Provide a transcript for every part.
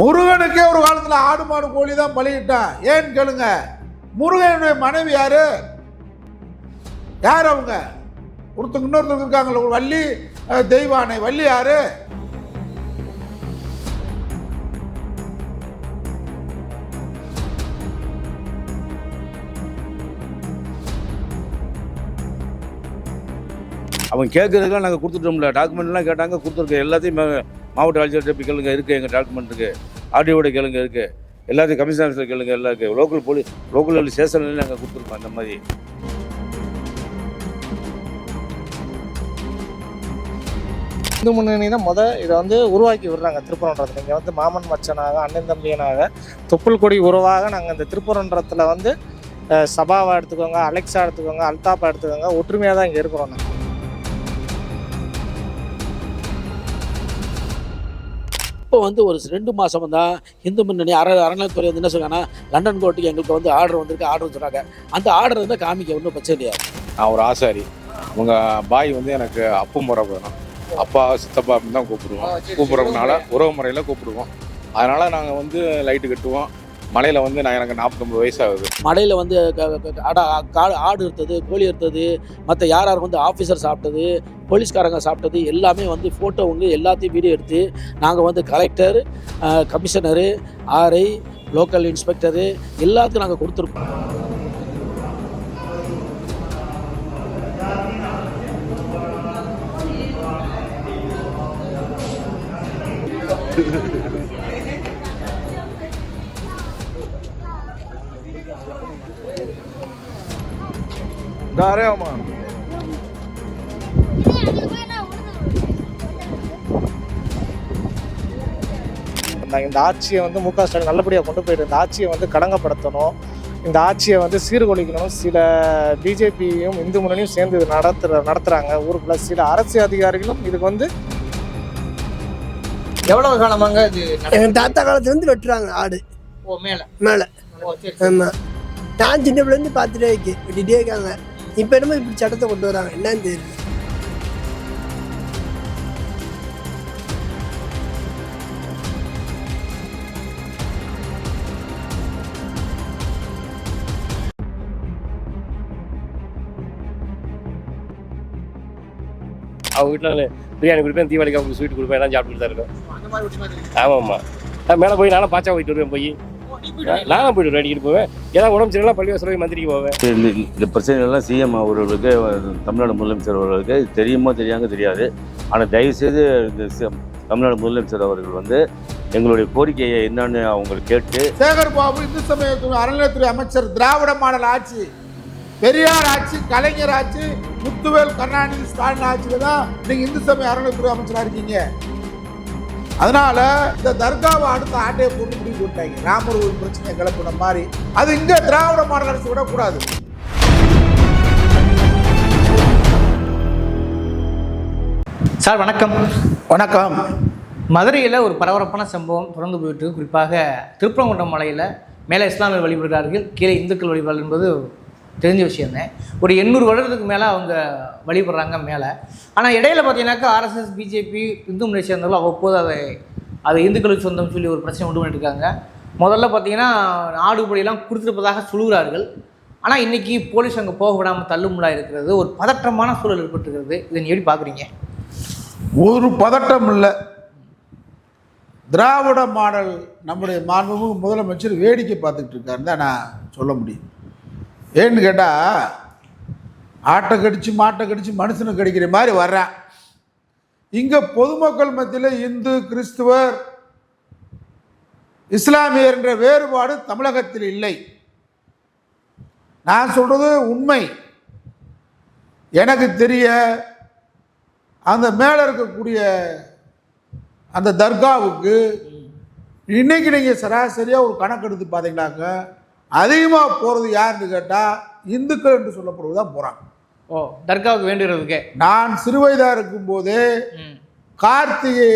முருகனுக்கே ஒரு காலத்தில் ஆடு மாடு கோழி தான் பலியிட்டான் ஏன்னு கேளுங்க. முருகனுடைய மனைவி யாரு? யார் அவங்க? ஒருத்தங்க இன்னொருத்தங்க இருக்காங்களே ஒரு வள்ளி தெய்வானை. வள்ளி யாரு? அவன் கேட்குறதுக்கெல்லாம் நாங்கள் கொடுத்துட்டோம்ல. டாக்குமெண்ட்லாம் கேட்டாங்க கொடுத்துருக்கோம் எல்லாத்தையும் மா- மாவட்ட ஆட்சியர்கிட்ட போய் கேளுங்க இருக்குது எங்கள் டாக்குமெண்ட் இருக்குது ஆர்டிஓட கேளுங்க இருக்குது எல்லாத்தையும் கமிஷன் ஆஃபீஸில் கேளுங்க எல்லாம் இருக்குது லோக்கல் போலீஸ் லோக்கல் ஸ்டேஷன்லேயும் நாங்கள் கொடுத்துருக்கோம் அந்த மாதிரி. இந்து முன்னணி தான் முத இதை வந்து உருவாக்கி விடுறாங்க திருப்பரன்றத்தில் இங்கே வந்து மாமன் மச்சனாக அண்ணன் தம்பியனாக தொப்புள் கொடி உறவாக நாங்கள் இந்த திருப்பரன்றத்தில் வந்து சபாவை எடுத்துக்கோங்க அலெக்ஸா எடுத்துக்கோங்க அல்தாப்பா எடுத்துக்கோங்க ஒற்றுமையாக தான் இங்கே இருக்கிறோம் நாங்கள் இப்போ வந்து ஒரு ரெண்டு மாதம் தான் இந்து முன்னணி அற அறநிலைத்துறை வந்து என்ன சொல்றாங்கன்னா லண்டன் கோர்ட்டுக்கு எங்களுக்கு வந்து ஆர்டர் வந்திருக்கு ஆர்டர் சொன்னாங்க அந்த ஆர்டர் வந்து காமிக்க ஒன்றும் பிரச்சனை இல்லையா? நான் ஒரு ஆசாரி. உங்க பாய் வந்து எனக்கு அப்பு முறை வேணும். அப்பா சித்தப்பா அப்படின்னு தான் கூப்பிடுவோம். கூப்பிடுறதுனால உறவு முறையில் கூப்பிடுவோம். அதனால நாங்கள் வந்து லைட்டு கட்டுவோம். மலையில் வந்து நான் எனக்கு நாற்பத்தொம்பது வயசு ஆகுது மடையில் வந்து க- க- க- ஆடா இருந்தது கோழி இருந்தது மற்ற யார் யார் வந்து ஆஃபீஸர் சாப்பிட்டது போலீஸ்காரங்க சாப்பிட்டது எல்லாமே வந்து ஃபோட்டோ வந்து எல்லாத்தையும் வீடியோ எடுத்து நாங்கள் வந்து collector commissioner RI local inspector எல்லாத்துக்கும் நாங்கள் கொடுத்துருக்கோம். தாரேமா நாங்கள் இந்த ஆட்சியை வந்து மு க ஸ்டாலின் நல்லபடியாக கொண்டு போயிட்டு இந்த ஆட்சியை வந்து கடங்கப்படுத்தணும் இந்த ஆட்சியை வந்து சீர்குலைக்கணும். சில பிஜேபியும் இந்து முன்னணியும் சேர்ந்து இது நடத்துற நடத்துகிறாங்க ஊருக்குள்ள சில அரசியல் அதிகாரிகளும் இதுக்கு வந்து எவ்வளவு காலமாங்க இது எங்கள் தாத்தா காலத்துலேருந்து வெட்டுறாங்க ஆடு. ஓ மேல. மேலே. ஆமாம் நான் சின்ன பிள்ளைலேருந்து பார்த்துட்டே இருக்கேன். வெட்டிகிட்டே இருக்காங்க. இப்போ என்னமோ இப்படி சட்டத்தை கொண்டு வராங்க. என்னன்னு தெரியல. அவங்க வீட்டில் பிரியாணி கொடுப்பேன் தீபாவளிக்கு அவங்க ஸ்வீட் கொடுப்பேன் எல்லாம் சாப்பிட்டுட்டு தான் இருக்கோம். அந்த மாதிரி விஷயமா இருக்கு. ஆமாம் ஆமாம் நான் மேலே போய் நானும் பாச்சா போயிட்டு வருவேன் போய். நானும் போயிட்டு அடிக்கிட்டு போவேன். ஏதாவது உடம்பு சரியில்லை பள்ளிவாசல் போய் மந்திரிக்கு போவேன். இந்த பிரச்சனைகள்லாம் சிஎம் அவர்களுக்கு தமிழ்நாடு முதலமைச்சர் அவர்களுக்கு தெரியுமோ தெரியாங்க தெரியாது. ஆனால் தயவுசெய்து இந்த தமிழ்நாடு முதலமைச்சர் அவர்கள் வந்து எங்களுடைய கோரிக்கையை என்னன்னு அவங்க கேட்டு சேகர் பாபு இந்து சமயத்துறை அறநிலையத்துறை அமைச்சர் திராவிட மாடல் ஆட்சி பெரியார் ஆட்சி கலைஞர் ஆட்சி முத்துவேல் கருணாநிதி ஸ்டாலின் ஆட்சியில தான் நீங்க இந்து சமய அறநிலையத்துறை அமைச்சரா இருக்கீங்க. அதனால இந்த தர்காவை அடுத்த ஆட்டையை போட்டு முடிவு போட்டாங்க ராமர் ஒரு பிரச்சனையை கிளப்பின மாதிரி. அது இங்க திராவிட மாடல் அரசு விடக்கூடாது. சார் வணக்கம். வணக்கம். மதுரையில் ஒரு பரபரப்பான சம்பவம் தொடர்ந்து போயிட்டு இருக்கு. குறிப்பாக திருப்பரங்குன்றம் மலையில் மேலே இஸ்லாமியர் வழிபடுகிறார்கள். கீழே இந்துக்கள் வழிபாடு என்பது தெரிஞ்ச விஷயம்தான் ஒரு எண்ணூறு வருடத்துக்கு மேலே அவங்க வழிபடுறாங்க மேலே. ஆனால் இடையில பார்த்தீங்கன்னாக்கா ஆர்எஸ்எஸ் பிஜேபி இந்து முறை சேர்ந்தவர்கள் அவ்வப்போது அதை அது இந்துக்களுக்கு சொந்தம் சொல்லி ஒரு பிரச்சனை உண்டு பண்ணிட்டு இருக்காங்க முதல்ல பார்த்தீங்கன்னா நாடுபடியெல்லாம் கொடுத்துருப்பதாக சொல்கிறார்கள் ஆனால் இன்றைக்கி போலீஸ் அங்கே போக விடாமல் தள்ளுமுள்ளா இருக்கிறது. ஒரு பதற்றமான சூழல் ஏற்பட்டுருக்கிறது. இதை நீங்கள் எப்படி பார்க்குறீங்க ஒரு பதட்டம் இல்லை. திராவிட மாடல் நம்முடைய மாண்புமிகு முதலமைச்சர் வேடிக்கை பார்த்துக்கிட்டு இருக்காருன்னு தான் நான் சொல்ல முடியும். ஏன்னு கேட்டால் ஆட்டை கடிச்சு மாட்டை கடிச்சு மனுஷனை கடிக்கிற மாதிரி வர்றான். இங்கே பொதுமக்கள் மத்தியில் இந்து கிறிஸ்துவர் இஸ்லாமியர் என்ற வேறுபாடு தமிழகத்தில் இல்லை. நான் சொல்கிறது உண்மை. எனக்கு தெரிய அந்த மேலே இருக்கக்கூடிய அந்த தர்காவுக்கு இன்னைக்கு நீங்கள் சராசரியாக ஒரு கணக்கு எடுத்து பார்த்தீங்கன்னாக்க அதிகமாக போகிறது யாருன்னு கேட்டால் இந்துக்கள் என்று சொல்லப்படுவது தான் போகிறாங்க ஓ தர்காவுக்கு வேண்டுகிறதுக்கே? நான் சிறுவயதாக இருக்கும்போதே கார்த்திகை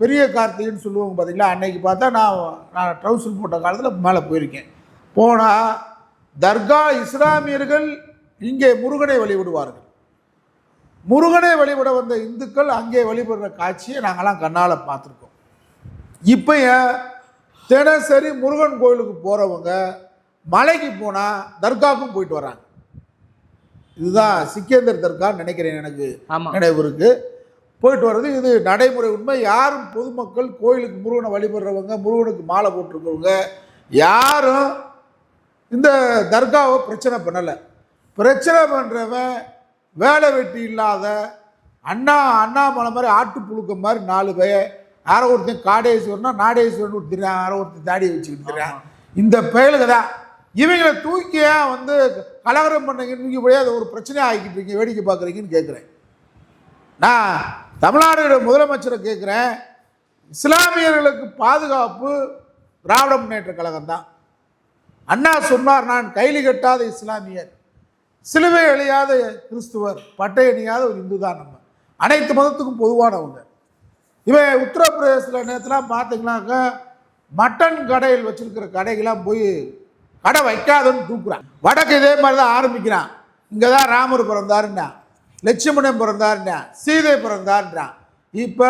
பெரிய கார்த்திகைன்னு சொல்லுவாங்க பார்த்தீங்களா அன்னைக்கு பார்த்தா நான் நான் ட்ரௌசர் போட்ட காலத்தில் மேலே போயிருக்கேன். போனால் தர்கா இஸ்லாமியர்கள் இங்கே முருகனை வழிபடுவார்கள். முருகனை வழிபட வந்த இந்துக்கள் அங்கே வழிபடுற காட்சியை நாங்கள்லாம் கண்ணால் பார்த்துருக்கோம். இப்போ தினசரி முருகன் கோயிலுக்கு போகிறவங்க மலைக்கு போனால் தர்காவுக்கும் போயிட்டு வராங்க இதுதான் சிக்கேந்தர் தர்கான்னு நினைக்கிறேன் எனக்கு நினைவு இருக்கு. போயிட்டு வர்றது இது நடைமுறை உண்மை. யாரும் பொதுமக்கள் கோயிலுக்கு முருகனை வழிபடுறவங்க முருகனுக்கு மாலை போட்டிருக்கவங்க யாரும் இந்த தர்காவை பிரச்சனை பண்ணலை. பிரச்சனை பண்ணுறவன் வேலை வெட்டி இல்லாத அண்ணா அண்ணாமலை மாதிரி ஆட்டு புழுக்க மாதிரி நாலு பேர் யாரோ ஒருத்தன் காடேஸ்வரனா நாடேஸ்வரன் ஒருத்தர் யாரோ ஒருத்தன் தாடியை வச்சுக்கிட்டு. இந்த பயலுக்கு தான் இவங்களை தூக்கி ஏன் வந்து கலவரம் பண்ணீங்கன்னு தூக்கி போய் அதை ஒரு பிரச்சனையாக ஆகிக்கிட்டு இருக்கீங்க வேடிக்கை பார்க்குறீங்கன்னு கேட்குறேன். நான் தமிழ்நாடு முதலமைச்சரை கேட்குறேன். இஸ்லாமியர்களுக்கு பாதுகாப்பு திராவிட முன்னேற்ற கழகம் தான். அண்ணா சொன்னார் நான் கைலி கட்டாத இஸ்லாமியர். சிலுவை அழியாத கிறிஸ்துவர் பட்டை அணியாத ஒரு இந்து தான் நம்ம. அனைத்து மதத்துக்கும் பொதுவானவங்க. இவன் உத்தரப்பிரதேசத்தில் நேரத்துலாம் பார்த்தீங்கன்னாக்க மட்டன் கடையில் வச்சுருக்கிற கடைகளாம் போய் கடை வைக்காதன்னு தூக்குறான் வடக்கு இதே மாதிரி தான் ஆரம்பிக்கிறான். இங்கே தான் ராமர் பிறந்தாருன்னான் லட்சுமணன் பிறந்தாருன்னான் சீதை பிறந்தாருன்றான் இப்போ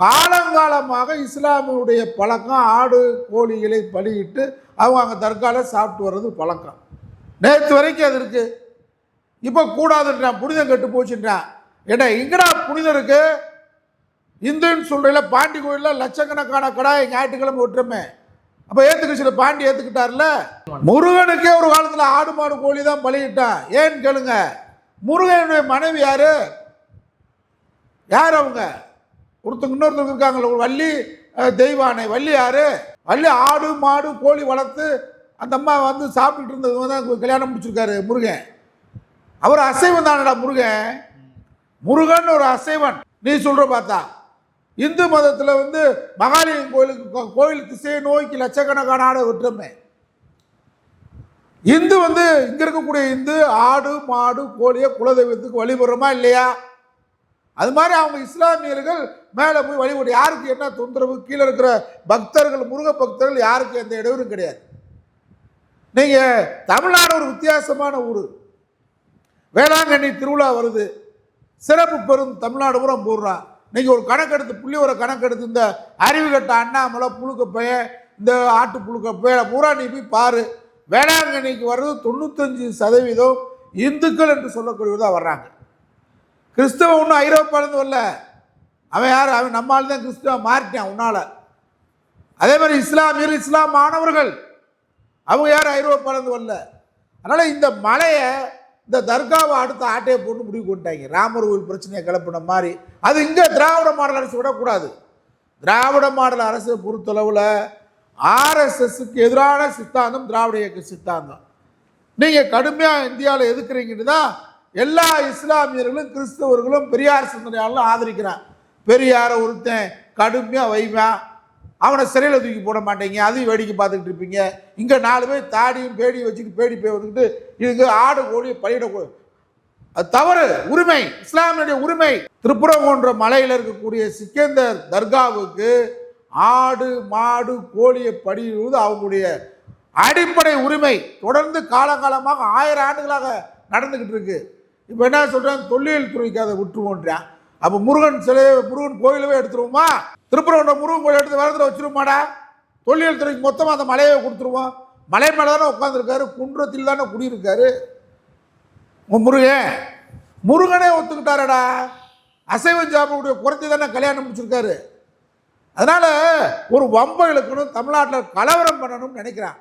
காலங்காலமாக இஸ்லாமியுடைய பழக்கம் ஆடு கோழிகளை பலியிட்டு அவங்க அங்கே தற்கால சாப்பிட்டு வர்றது பழக்கம். நேற்று வரைக்கும் அது இருக்குது இப்போ கூடாதுன்றான் புனிதம் கெட்டு போச்சுன்றான் ஏன்னா எங்கடா புனிதம் இருக்குது இந்துன்னு சொல்கிறீங்கள பாண்டி கோயிலில் லட்சக்கணக்கான கடாய் ஞாயிற்றுக்கிழமை விட்டுறமே அப்போ ஏற்றுக்கிச்சு பாண்டி ஏற்றுக்கிட்டார்ல முருகனுக்கே ஒரு காலத்தில் ஆடு மாடு கோழி தான் பலியிட்டான் ஏன்னு கேளுங்க. முருகனுடைய மனைவி யார்? யார் அவங்க? ஒருத்தங்க இன்னொருத்தவங்க இருக்காங்களே ஒரு வள்ளி தெய்வானை. வள்ளி யார்? வள்ளி ஆடு மாடு கோழி வளர்த்து அந்த அம்மா வந்து சாப்பிட்டுட்டு இருந்தது தான் கல்யாணம் முடிச்சிருக்காரு முருகன். அவர் அசைவம் தானடா முருகன். முருகன் ஒரு அசைவன். நீ சொல்கிற பார்த்தா. இந்து மதத்தில் வந்து மகாலிங்கம் கோயிலுக்கு கோயில் திசையை நோக்கி லட்சக்கணக்கான ஆடை விட்டுருமே இந்து வந்து இங்கே இருக்கக்கூடிய இந்து ஆடு மாடு கோழியை குலதெய்வத்துக்கு வழிபடுறோமா இல்லையா? அது மாதிரி அவங்க இஸ்லாமியர்கள் மேலே போய் வழிபடு. யாருக்கு என்ன தொந்தரவு? கீழே இருக்கிற பக்தர்கள் முருக பக்தர்கள் யாருக்கு எந்த இடையூறும் கிடையாது. நீங்கள் தமிழ்நாடு ஒரு வித்தியாசமான ஊர். வேளாங்கண்ணி திருவிழா வருது. சிறப்பு பெரும் தமிழ்நாடு பூரா போடுறான் இன்றைக்கி ஒரு கணக்கெடுத்து புள்ளி ஒரு கணக்கெடுத்து இந்த அறிவு கட்ட அண்ணாமலை புழுக்க பைய இந்த ஆட்டு புழுக்க பைய பூரா நீ போய் பாரு. வேளாங்கண்ணிக்கு வர்றது தொண்ணூத்தஞ்சு சதவீதம் இந்துக்கள் என்று சொல்லக்கூடியவர் தான் வர்றாங்க. கிறிஸ்தவ ஒன்றும் ஐரோப்பாலேருந்து வரல. அவன் யார்? அவன் நம்மால் தான் கிறிஸ்தவன் மாறிட்டான் உன்னால். அதே மாதிரி இஸ்லாமியர் இஸ்லாம் மாணவர்கள் அவங்க யாரும் ஐரோப்பாலேருந்து வரல. அதனால் இந்த மலையை இந்த தர்காவை அடுத்த ஆட்டையை போட்டு முடிவு கொண்டாங்க ராமர் கோவில் பிரச்சனையை கிளப்பின மாதிரி. அது இங்கே திராவிட மாடல் அரசு விடக்கூடாது. திராவிட மாடல் அரசை பொறுத்தளவில் ஆர்எஸ்எஸ்க்கு எதிரான சித்தாந்தம் திராவிட இயக்க சித்தாந்தம். நீங்கள் கடுமையாக இந்தியாவில் எதுக்குறீங்கன்னு தான் எல்லா இஸ்லாமியர்களும் கிறிஸ்தவர்களும் பெரியார் சிந்தனையாளர்களும் ஆதரிக்கிறான் பெரியாரை ஒருத்தன் கடுமையாக வைவான் அவனை சிறையில் தூக்கி போட மாட்டேங்க அதையும் வேடிக்கை பார்த்துக்கிட்டு இருப்பீங்க. இங்கே நாலு பேர் தாடியும் பேடியும் வச்சுட்டு பேடி போய் வந்துக்கிட்டு இதுக்கு ஆடு கோழி பலியிட அது தவறு உரிமை இஸ்லாமியுடைய உரிமை. திருப்புறங்குன்ற மலையில் இருக்கக்கூடிய சிக்கந்தர் தர்காவுக்கு ஆடு மாடு கோழியை பலியிடுவது அவங்களுடைய அடிப்படை உரிமை. தொடர்ந்து காலகாலமாக ஆயிரம் ஆண்டுகளாக நடந்துக்கிட்டு இருக்கு. இப்போ என்ன சொல்கிறான் தொல்லியல் துறைக்கு அதை விட்டுருவோன்றான். அப்போ முருகன் சிலையை முருகன் கோயிலவே எடுத்துருவோமா? திருப்பரங்குன்ற முருகன் கோயில் எடுத்து வேறத்தில் வச்சிருமாடா தொல்லியல் துறைக்கு மொத்தமாக அந்த மலையை கொடுத்துருவோம். மலை மேலே தானே உட்காந்துருக்காரு குன்றத்தில் தானே குடியிருக்காரு. உன் முருகன் முருகனே ஒத்துக்கிட்டாரடா. அசைவம் சாப்பிடக்கூடிய குறைச்சி தானே கல்யாணம் முடிச்சிருக்காரு. அதனால் ஒரு வம்ப இழுக்கணும் தமிழ்நாட்டில் கலவரம் பண்ணணும்னு நினைக்கிறான்.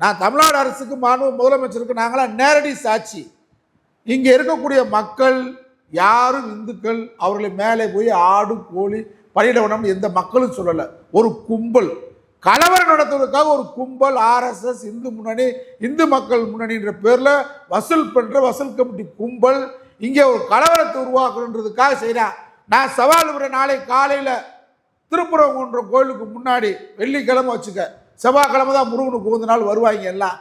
நான் தமிழ்நாடு அரசுக்கு மாண்பு முதலமைச்சருக்கு நாங்களாம் நேரடி சாட்சி. இங்கே இருக்கக்கூடிய மக்கள் யாரும் இந்துக்கள் அவர்களை மேலே போய் ஆடு கோழி பலியிட எந்த மக்களும் சொல்லலை. ஒரு கும்பல். கலவரம் நடத்துவதற்காக ஒரு கும்பல் ஆர்எஸ்எஸ் இந்து முன்னணி இந்து மக்கள் முன்னணின்ற பேரில் வசூல் பண்ணுற வசூல் கமிட்டி கும்பல் இங்கே ஒரு கலவரத்தை உருவாக்கணுன்றதுக்காக செய்கிறான் நான் சவால் விட நாளை காலையில் திருப்புறங்குன்ற கோயிலுக்கு முன்னாடி வெள்ளிக்கிழமை வச்சுக்க செவ்வாய்க்கிழமை தான் முருகனுக்கு உகந்த நாள் வருவாங்க எல்லாம்.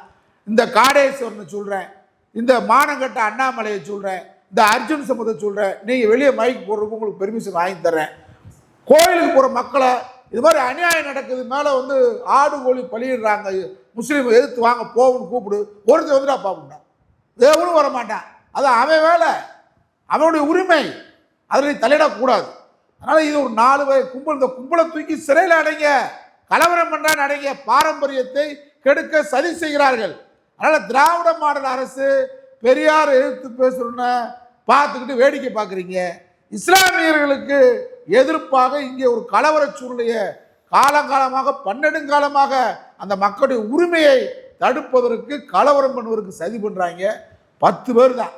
இந்த காடேஸ்வரனை சொல்கிறேன் இந்த மானங்கட்ட அண்ணாமலையை சொல்கிறேன் இந்த அர்ஜுன் சமுதை சொல்கிறேன் நீங்கள் வெளியே மைக் போடுறதுக்கு உங்களுக்கு பெர்மிஷன் வாங்கி தரேன் கோயிலுக்கு போகிற மக்களை இது மாதிரி அநியாயம் நடக்குது மேலே வந்து ஆடு கோழி பலியிடுறாங்க முஸ்லீம் எதிர்த்து வாங்க போகணும்னு கூப்பிடு ஒருத்தர் வந்துடா பார்ப்போம்டா தேவனும் வர மாட்டான் அது அவன் வேலை. அவனுடைய உரிமை. அதில் நீ தலையிடக்கூடாது அதனால் இது ஒரு நாலு வகை கும்பல். இந்த கும்பலை தூக்கி சிறையில் அடைங்க. கலவரம் பண்ற அடங்கிய பாரம்பரியத்தை கெடுக்க சதி செய்கிறார்கள். அதனால் திராவிட மாடல் அரசு பெரியார் எதிர்த்து பேசுகிறோன்னு பார்த்துக்கிட்டு வேடிக்கை பார்க்குறீங்க. இஸ்லாமியர்களுக்கு எதிர்ப்பாக இங்கே ஒரு கலவர சூழ்நிலையை காலங்காலமாக பன்னெடுங்காலமாக அந்த மக்களுடைய உரிமையை தடுப்பதற்கு கலவரம் பண்ணுவதற்கு சதி பண்றாங்க. பத்து பேர் தான்.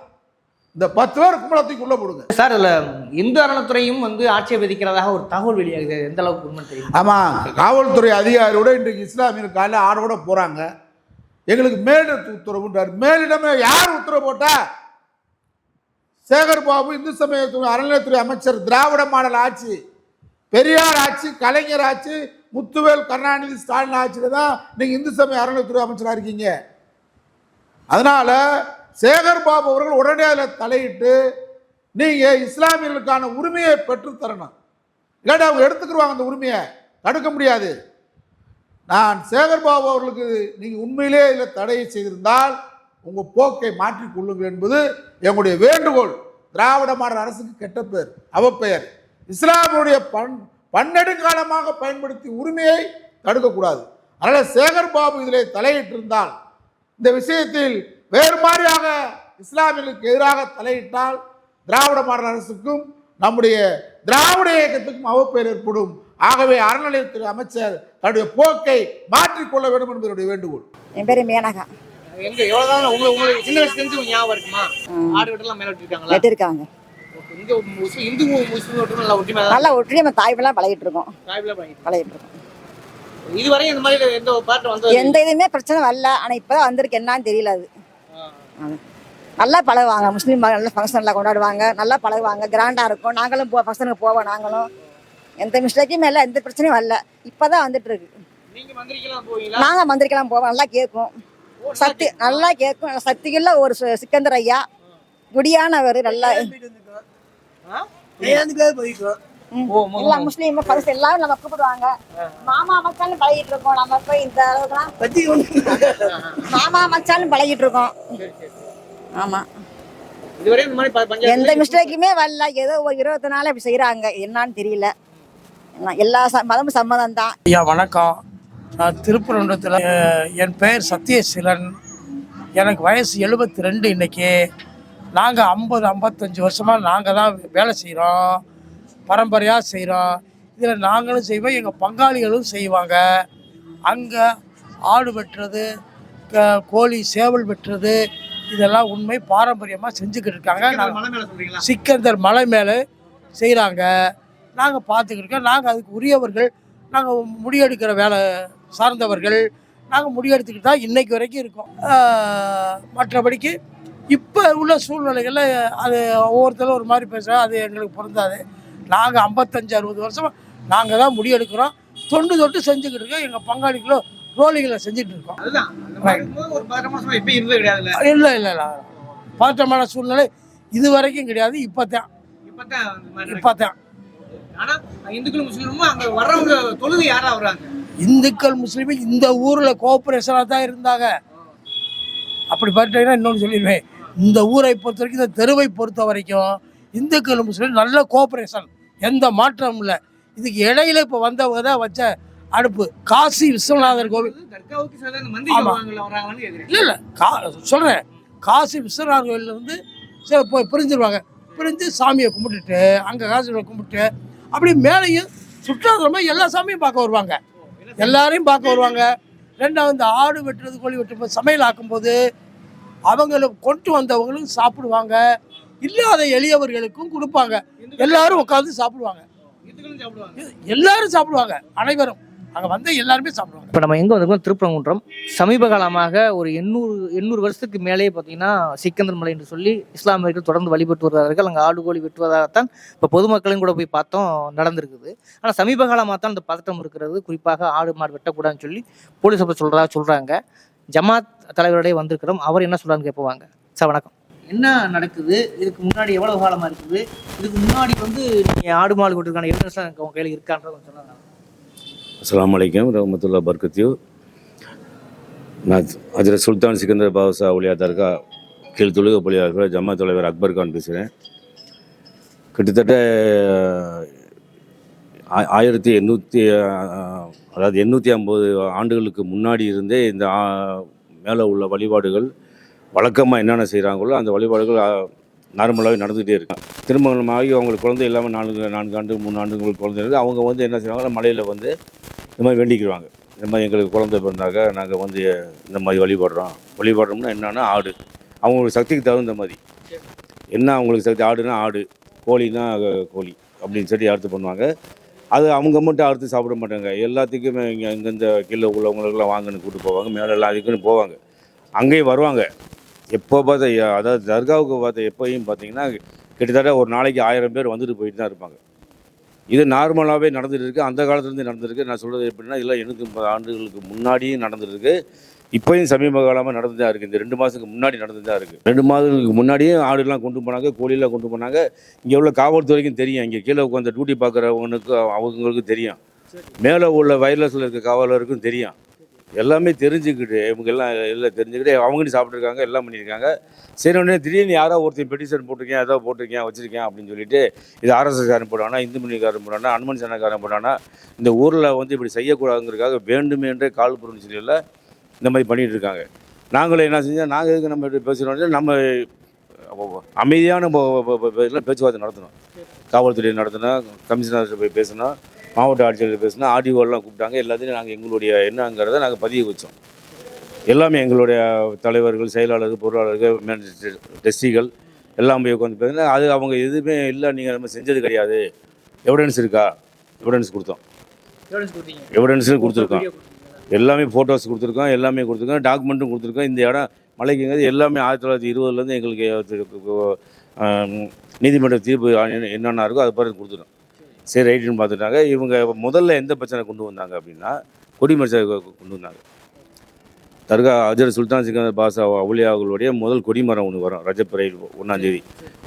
இந்த பத்து பேர் கும்பலத்துக்கு உள்ள போடுங்க. சார் இதில் இந்து அறநிலைத்துறையும் வந்து ஆட்சியை விதிக்கிறதாக ஒரு தகவல் வெளியாகுது. எந்த அளவுக்கு உண்மை தெரியும்? ஆமாம் காவல்துறை அதிகாரியோட இன்றைக்கு இஸ்லாமியர் காலையில் ஆடோட போகிறாங்க எங்களுக்கு மேலிடத்து உத்தரவுன்றார் மேலிடமே யார் உத்தரவு போட்டா? சேகர் பாபு இந்து சமயத்துறை அறநிலையத்துறை அமைச்சர் திராவிட மாடல் ஆட்சி பெரியார் ஆட்சி கலைஞர் ஆட்சி முத்துவேல் கருணாநிதி ஸ்டாலின் ஆட்சியில் தான் நீங்கள் இந்து சமய அறநிலையத்துறை அமைச்சராக இருக்கீங்க. அதனால் சேகர் பாபு அவர்கள் உடனடியாக அதில் தலையிட்டு நீங்கள் இஸ்லாமியர்களுக்கான உரிமையை பெற்றுத்தரணும் இல்லாட்டி அவங்க எடுத்துக்கிடுவாங்க அந்த உரிமையை. தடுக்க முடியாது. நான் சேகர் பாபு அவர்களுக்கு நீங்கள் உண்மையிலே இதில் தடையை செய்திருந்தால் உங்கள் போக்கை மாற்றிக் கொள்ளுங்கள் என்பது எங்களுடைய வேண்டுகோள். திராவிட மாடல் அரசுக்கு கெட்ட பேர் அவப்பெயர். இஸ்லாமுடைய பண் பன்னெடுங்காலமாக பயன்படுத்தி உரிமையை தடுக்கக்கூடாது. அதனால் சேகர் பாபு இதில் தலையிட்டிருந்தால் இந்த விஷயத்தில் வேறு மாதிரியாக இஸ்லாமியர்களுக்கு எதிராக தலையிட்டால் திராவிட மாடல் அரசுக்கும் நம்முடைய திராவிட இயக்கத்துக்கும் அவப்பெயர் ஏற்படும். ஆகவே அறநிலையத்துறை அமைச்சர் தன்னுடைய போக்கை மாற்றிக்கொள்ள வேண்டும் என்பதனுடைய வேண்டுகோள். என் பேர் மேனகா. எங்க எவ்வளவுதான் உங்களுக்கு உங்களுக்கு சின்ன வயசுல இருந்து ஞாபகம் இருக்குமா? ஆடு வெட்டெல்லாம் மேல வெட்டிருக்காங்களா? வெட்டிருக்காங்க இங்க முஸ்லிம் இந்து முஸ்லிம் வெட்டும் நல்லா ஒற்றுமை நல்லா ஒற்றி நம்ம தாய்வெல்லாம் பழகிட்டு இருக்கோம். பண்ணிட்டு பழகிட்டு இருக்கோம். இதுவரை இந்த மாதிரி எந்த பாட்டு வந்து எந்த இதுவுமே பிரச்சனை வரல. ஆனால் இப்போதான் வந்திருக்கு. என்னன்னு தெரியல அது. நல்லா பழகுவாங்க. முஸ்லீம் நல்லா ஃபங்க்ஷன்லாம் கொண்டாடுவாங்க. நல்லா பழகுவாங்க. கிராண்டாக இருக்கும். நாங்களும் போ ஃபங்க்ஷனுக்கு போவோம் நாங்களும். எந்த மிஸ்டேக்குமே இல்லை. எந்த பிரச்சனையும் வரல. இப்போ தான் வந்துட்டு இருக்கு. நாங்கள் மந்திரிக்கெல்லாம் போவோம். நல்லா கேட்கும். சக்தி நல்லா கேட்கும் சக்திக்குள்ள ஒரு சிக்கந்தர் ஐயா குடியானவர் நல்லா எல்லா முஸ்லீம் ஃபர்ஸ்ட் எல்லாரும் நம்ம கூப்பிடுவாங்க. மாமா மச்சான்னு பழகிட்டு இருக்கோம். நம்ம போய் இந்த அளவுக்குலாம் மாமா மச்சான்னு பழகிட்டு இருக்கோம். ஆமா. எந்த மிஸ்டேக்குமே வரல. ஏதோ ஒரு இருபத்தி நாள் இப்படி செய்யறாங்க என்னன்னு தெரியல. எல்லாம் எல்லா மதமும் சம்மதம் தான் ஐயா வணக்கம். நான் திருப்பரங்குன்றத்தில் என் பெயர் சத்யசீலன். எனக்கு வயசு எழுபத்தி ரெண்டு இன்னைக்கு. நாங்கள் ஐம்பது ஐம்பத்தஞ்சு வருஷமாக நாங்கள் தான் வேலை செய்கிறோம் பரம்பரையாக செய்கிறோம் இதில் நாங்களும் செய்வோம் எங்கள் பங்காளிகளும் செய்வாங்க. அங்கே ஆடு வெட்டுறது கோழி சேவல் வெட்டுறது இதெல்லாம் உண்மை பாரம்பரியமாக செஞ்சுக்கிட்டு இருக்காங்க. சிக்கந்தர் மலை மேலே செய்கிறாங்க நாங்கள் பார்த்துக்கிட்டு இருக்கோம். நாங்கள் அதுக்கு உரியவர்கள். நாங்கள் முடியெடுக்கிற வேலை சார்ந்தவர்கள் நாங்கள் முடியெடுத்துக்கிட்டு தான் இன்னைக்கு வரைக்கும் இருக்கோம். மற்றபடிக்கு இப்போ உள்ள சூழ்நிலைகளில் அது ஒவ்வொருத்தரும் ஒரு மாதிரி பேசுகிறோம் அது எங்களுக்கு பொருந்தாது. நாங்கள் ஐம்பத்தஞ்சு அறுபது வருஷமாக நாங்கள் தான் முடியெடுக்கிறோம் தொண்டு தொட்டு செஞ்சுக்கிட்டு இருக்கோம். எங்கள் பங்காளிகளும் ரோலிகளை செஞ்சுட்டு இருக்கோம். இல்லை இல்லை இல்லை. பதட்டமான சூழ்நிலை இது வரைக்கும் கிடையாது. இப்போ தான். இப்போ தான் இந்துக்களும் முஸ்லீமும் அங்க வர்றவங்க தொழுது யாரா வர்றாங்க? இந்துக்கள் முஸ்லீம் இந்த ஊரில் கோஆப்ரேஷனாக தான் இருந்தாங்க. அப்படி பார்த்தீங்கன்னா இன்னொன்று சொல்லிடுவேன். இந்த ஊரை பொறுத்த வரைக்கும் இந்த தெருவை பொறுத்த வரைக்கும் இந்துக்கள் முஸ்லீம் நல்ல கோஆப்ரேஷன். எந்த மாற்றமும் இல்லை. இதுக்கு இடையில இப்போ வந்தவங்க தான் வச்ச அடுப்பு. காசி விஸ்வநாதர் கோவில். இல்லை இல்லை. கா சொல்கிறேன் காசி விஸ்வநாதர் கோயிலில் வந்து சரி போய் பிரிஞ்சிருவாங்க. பிரிஞ்சு சாமியை கும்பிட்டுட்டு அங்கே காசி கும்பிட்டு அப்படி மேலேயும் சுற்றுலாத்தலமாக எல்லா சாமியும் பார்க்க வருவாங்க. எல்லாரையும் பார்க்க வருவாங்க. ரெண்டாவது இந்த ஆடு வெட்டுறது கோழி வெட்டும்போது சமையல் ஆக்கும்போது அவங்கள கொண்டு வந்தவங்களும் சாப்பிடுவாங்க. இல்லாத எளியவர்களுக்கும் கொடுப்பாங்க. எல்லாரும் உட்காந்து சாப்பிடுவாங்க. எல்லாரும் சாப்பிடுவாங்க. அனைவரும். அங்கே வந்து எல்லாருமே சாப்பிடுவாங்க. இப்போ நம்ம எங்கே வந்திருக்கோம்? திருப்பரங்குன்றம். சமீப காலமாக ஒரு எண்ணூறு எண்ணூறு வருஷத்துக்கு மேலேயே பார்த்தீங்கன்னா சிக்கந்தர் மலை என்று சொல்லி இஸ்லாமியர்கள் தொடர்ந்து வழிபட்டு வருவார்கள் அங்கே ஆடு கோழி வெட்டுவதாகத்தான் இப்போ பொதுமக்களும் கூட போய் பார்த்தோம் நடந்திருக்குது. ஆனால் சமீப காலமாக தான் இந்த பதட்டம் இருக்கிறது. குறிப்பாக ஆடு மாடு வெட்டக்கூடாதுன்னு சொல்லி போலீஸ் அப்போ சொல்கிறதா சொல்கிறாங்க ஜமாத் தலைவரோடய வந்திருக்கிறோம். அவர் என்ன சொல்கிறான்னு கேட்போவாங்க சார் வணக்கம். என்ன நடக்குது? இதுக்கு முன்னாடி எவ்வளோ காலமாக இருக்குது? இதுக்கு முன்னாடி வந்து நீங்கள் ஆடு மாடு வெட்டுறதுக்கான எவிடன்ஸ் உங்கள் கையில் இருக்கான்றத கொஞ்சம் சொன்னாங்க அஸ்லாம் வலைக்கம் ரஹமத்துல்லா பர்கத்யூ நான் அதில் சுல்தான் சிக்கந்தர் பாதுஷா உலியா தர்கா கீழ் தொழுக பள்ளியாக ஜம்மா தலைவர் அக்பர் கான் பேசுகிறேன் கிட்டத்தட்ட ஆ- ஆயிரத்தி எண்ணூற்றி அதாவது எண்ணூற்றி ஐம்பது ஆண்டுகளுக்கு முன்னாடி இருந்தே இந்த மேலே உள்ள வழிபாடுகள் வழக்கமாக என்னென்ன செய்கிறாங்களோ அந்த வழிபாடுகள் நார்மலாகவே நடந்துகிட்டே இருக்கும் திருமணமாகி அவங்களுக்கு குழந்தை இல்லாமல் நான்கு நான்கு ஆண்டு மூணு ஆண்டுங்களுக்கு குழந்தை இருக்குது அவங்க வந்து என்ன செய்வாங்கன்னா மலையில் வந்து இந்த மாதிரி வேண்டிக்கிறாங்க இந்த மாதிரி எங்களுக்கு குழந்தை பிறந்தாக்க நாங்கள் வந்து இந்த மாதிரி வழிபடுறோம். வழிபடுறோம்னா என்னன்னா ஆடு. அவங்களுக்கு சக்திக்கு தகுந்த மாதிரி. என்ன அவங்களுக்கு சக்தி? ஆடுனா ஆடு. கோழினா கோழி. அப்படின்னு சொல்லி அறுத்து பண்ணுவாங்க. அது அவங்க மட்டும் அறுத்து சாப்பிட மாட்டாங்க. எல்லாத்துக்குமே இங்கே இங்கேருந்து கீழே உள்ளவங்களுக்கெல்லாம் வாங்கன்னு கூட்டு போவாங்க. மேலே எல்லாம் அதுக்குன்னு போவாங்க. அங்கேயும் வருவாங்க. எப்போ பார்த்தா அதாவது தர்காவுக்கு பார்த்த எப்போயும் பார்த்தீங்கன்னா கிட்டத்தட்ட ஒரு நாளைக்கு ஆயிரம் பேர் வந்துட்டு போயிட்டு தான் இருப்பாங்க. இது நார்மலாகவே நடந்துகிட்டு அந்த காலத்துலேருந்து நடந்திருக்கு நான் சொல்கிறது எப்படின்னா இதெல்லாம் எண்ணூற்றி முப்பது ஆண்டுகளுக்கு முன்னாடியும் நடந்துருக்கு இப்போயும் சமீப காலமாக நடந்து தான் இருக்குது இந்த ரெண்டு மாதத்துக்கு முன்னாடி நடந்து தான் இருக்குது ரெண்டு மாதத்துக்கு முன்னாடியும் ஆடுலாம் கொண்டு போனாங்க கோழிலாம் கொண்டு போனாங்க. இங்கே உள்ள காவல்துறைக்கும் தெரியும். இங்கே கீழே உட்காந்து டியூட்டி பார்க்குறவனுக்கு அவங்களுக்கு தெரியும். மேலே உள்ள வயர்லெஸில் இருக்க காவலருக்கும் தெரியும். எல்லாமே தெரிஞ்சுக்கிட்டு இவங்க எல்லாம் எல்லாம் தெரிஞ்சுக்கிட்டு அவங்ககிட்ட சாப்பிட்ருக்காங்க எல்லாம் பண்ணியிருக்காங்க. சரி உடனே திடீர்னு யாரோ ஒருத்தன் பெட்டிஷன் போட்டிருக்கேன் ஏதோ போட்டிருக்கேன் வச்சிருக்கேன் அப்படின்னு சொல்லிட்டு இது ஆர்எஸ்எஸ் காரன் போடானா இந்து மணிக்காரன் போடானா அனுமன் சேனக்காரன் போடானா இந்த ஊரில் வந்து இப்படி செய்யக்கூடாதுங்கிறதுக்காக வேண்டுமென்றே கால் புரிஞ்சுல இந்த மாதிரி பண்ணிகிட்டு இருக்காங்க. நாங்களும் என்ன செஞ்சால் நாங்கள் எதுக்கு நம்ம பேசுகிறோம் நம்ம அமைதியான பேச்சுவார்த்தை நடத்தணும். காவல்துறை நடத்தினோம் கமிஷனர் போய் பேசணும். மாவட்ட ஆட்சியர் பேசினா ஆர்டிஓலாம் கூப்பிட்டாங்க. எல்லாத்தையும் நாங்கள் எங்களுடைய என்னங்கிறத நாங்கள் பதிவு வச்சோம். எல்லாமே எங்களுடைய தலைவர்கள் செயலாளர்கள் பொருளாளர்கள் டெஸ்டிகள் எல்லாம் போய் உட்காந்து பேசினா அது அவங்க எதுவுமே இல்லை நீங்கள் நம்ம செஞ்சது கிடையாது. எவிடன்ஸ் இருக்கா? எவிடன்ஸ் கொடுத்தோம். எவிடன்ஸும் கொடுத்துருக்கோம்? எல்லாமே ஃபோட்டோஸ் கொடுத்துருக்கோம். எல்லாமே கொடுத்துருக்கோம். டாக்குமெண்ட்டும் கொடுத்துருக்கோம். இந்த இடம் மலைக்குங்கிறது எல்லாமே ஆயிரத்தி தொள்ளாயிரத்தி இருபதுலேருந்து எங்களுக்கு நீதிமன்ற தீர்ப்பு என்ன- என்னென்ன இருக்கோ அது பிறகு கொடுத்துட்டோம். சரி ரைட்டுன்னு பார்த்துட்டாங்க. இவங்க முதல்ல எந்த பிரச்சனை கொண்டு வந்தாங்க அப்படின்னா கொடிமரத்தை கொண்டு வந்தாங்க. தர்கா அஜர் சுல்தான் சிக்கந்தர் பாஷா அவுலியாவுடைய முதல் கொடிமரம் ஒன்று வரும் ரஜப் ரயில் ஒன்றாந்தேதி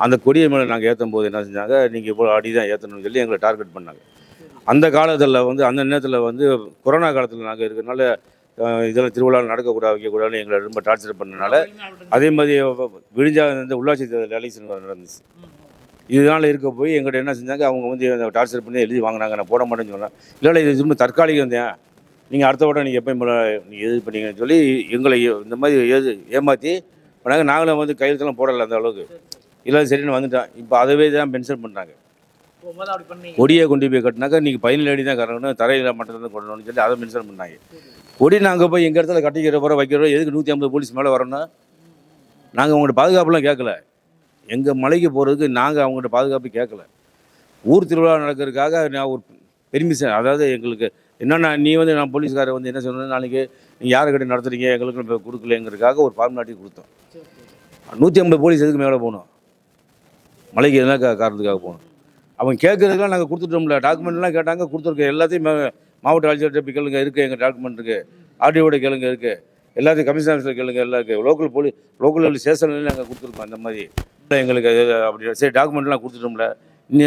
அந்த கொடியை மேலே நாங்கள் ஏற்றும் போது என்ன செஞ்சாங்க நீங்கள் இவ்வளோ அடி தான் ஏற்றணும்னு சொல்லி எங்களை டார்கெட் பண்ணாங்க. அந்த காலத்தில் வந்து அந்த நேரத்தில் வந்து கொரோனா காலத்தில் நாங்கள் இருக்கிறனால இதெல்லாம் திருவிழா நடக்கக்கூடாது வைக்கக்கூடாதுன்னு எங்களை ரொம்ப டார்ச்சர் பண்ணனால அதே மாதிரி விழிஞ்சா இந்த உள்ளாட்சி தேர்தல் எலெக்ஷன் நடந்துச்சு. இதனால் இருக்க போய் எங்கிட்ட என்ன செஞ்சாங்க? அவங்க வந்து டார்ச்சர் பண்ணி எழுதி வாங்கினாங்க. நான் போட மாட்டேன்னு சொன்னேன். இல்லை இல்லை இது சும்மா தற்காலிகம் தான் நீங்கள் அடுத்த விட நீங்கள் எப்பயும் நீங்கள் எது பண்ணீங்கன்னு சொல்லி எங்களை இந்த மாதிரி ஏது ஏமாற்றி பண்ணாங்க நாங்களும் வந்து கையெழுத்தெல்லாம் போடலை அந்த அளவுக்கு. இல்லை சரின்னு வந்துட்டேன். இப்போ அதவே தான் மென்ஷன் பண்ணுறாங்க கொடியை கொண்டு போய் கட்டினாக்கா நீங்கள் பதினேழு அடி தான் கட்டணும். தரையில் மட்டும் தான் கொட்டணும்னு சொல்லி அதை மென்ஷன் பண்ணாங்க. கொடி நாங்கள் போய் எங்கள் இடத்துல கட்டிக்கிற போகிற வைக்கிறோம் எதுக்கு நூற்றி ஐம்பது போலீஸ் மேலே வரணும்? நாங்கள் உங்கள்கிட்ட பாதுகாப்புலாம் கேட்கல. எங்கள் மலைக்கு போகிறதுக்கு நாங்கள் அவங்கள்ட்ட பாதுகாப்பு கேட்கல ஊர் திருவிழா நடக்கிறதுக்காக நான் ஒரு பெர்மிஷன் அதாவது எங்களுக்கு என்னென்னா நீ வந்து நான் போலீஸ்காரர் வந்து என்ன சொன்ன நாளைக்கு நீங்கள் யாருக்கிட்ட நடத்துறீங்க எங்களுக்கு இப்போ கொடுக்கலங்கிறதுக்காக ஒரு ஃபார்மாலிட்டி கொடுத்தோம். நூற்றி ஐம்பது போலீஸ் எதுக்கு மேலே போகணும்? மலைக்கு எதுனா காரணத்துக்காக போகணும்? அவங்க கேட்குறதுக்கெல்லாம் நாங்கள் கொடுத்துட்டோம்ல. டாக்குமெண்ட்லாம் கேட்டாங்க கொடுத்துருக்கோம் எல்லாத்தையும் மாவட்ட ஆட்சியர்கிட்ட கேளுங்க இருக்குது எங்கள் டாக்குமெண்ட் இருக்குது ஆர்டிஓட கேளுங்க இருக்குது எல்லாத்தையும் கமிஷன் ஆஃபீஸில் கேளுங்க எல்லாம் இருக்குது லோக்கல் போலீ லோக்கல் ஸ்டேஷன்லேயும் நாங்கள் கொடுத்துருக்கோம் அந்த மாதிரி எங்களுக்கு அப்படி சரி டாக்குமெண்ட்லாம் கொடுத்துட்டோம்ல இனி